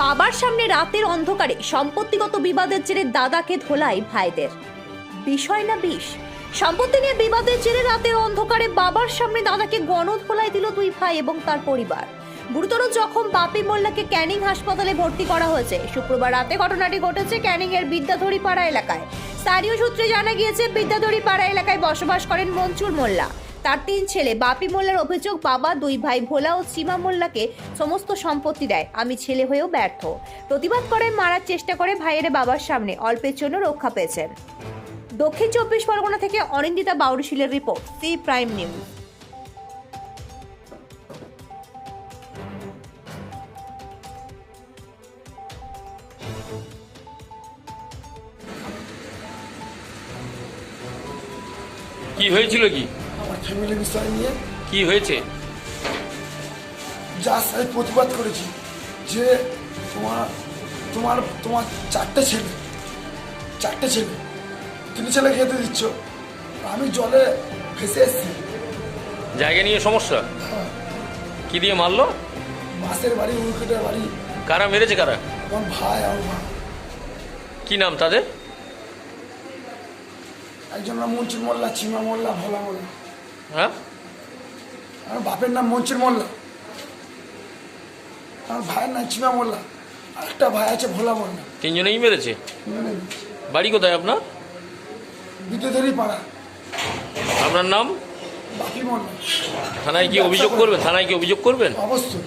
বাবার সামনে রাতের অন্ধকারে সম্পত্তিগত বিবাদের জেরে দাদাকে ধোলাই ভাইদের। বিষয় না বিষ? সম্পত্তি নিয়ে বিবাদের জেরে রাতের অন্ধকারে বাবার সামনে দাদাকে গণধোলাই দিল দুই ভাই এবং তার পরিবার। গুরুতর জখম বাপি মোল্লাকে ক্যানিং হাসপাতালে ভর্তি করা হয়েছে। শুক্রবার রাতে ঘটনাটি ঘটেছে ক্যানিং এর বিদ্যাধরী পাড়া এলাকায়। স্থানীয় সূত্রে জানা গিয়েছে বিদ্যাধরী পাড়া এলাকায় বসবাস করেন মঞ্চুর মোল্লা। তার তিন ছেলে, বাপি মোল্লার অভিযোগ, বাবা, দুই ভাই, ভোলা ও সীমা মোল্লাকে সমস্ত সম্পত্তি দেয়। আমি ছেলে হয়েও ব্যর্থ। প্রতিবাদ করে মারার চেষ্টা করে ভাইয়ের বাবার সামনে। অল্পের জন্য রক্ষা পেয়েছেন। দক্ষিণ চব্বিশ পরগনা থেকে অনিন্দিতা বাউরিশিলের রিপোর্ট, সি প্রাইম নিউজ। কি হয়েছিল কি? ফ্যামিলি বিষয় নিয়ে কি হয়েছে? যার সাথে প্রতিবাদ করেছি যে তোমার তোমার তোমার চারটে ছেলে চারটে ছেলে তিন ছেলে খেতে দিচ্ছ। আমি জলে ভেসে এসেছি। জায়গা নিয়ে সমস্যা? কি দিয়ে মারলো? মাসের বাড়ি উইকেটের বাড়ি। কারা মেরেছে কারা? আমার ভাই আমার মা। কি নাম তাদের? একজন নাম মঞ্চুর মোল্লা চিমা মোল্লা ভোলা মোল্লা। হ্যাঁ? আমার বাপের নাম মঞ্চুর মোল্লা। আমার ভাইয়ের নাম চিমা মোল্লা। আরেকটা ভাই আছে ভোলা মোল্লা তিনজনেই মেরেছে? বাড়ি কোথায় আপনার? বিদ্যুতেরই পাড়া। আপনার নাম? বাকি মোল্লা। থানায় কি অভিযোগ করবেন? থানায় কি অভিযোগ করবেন? অবশ্যই।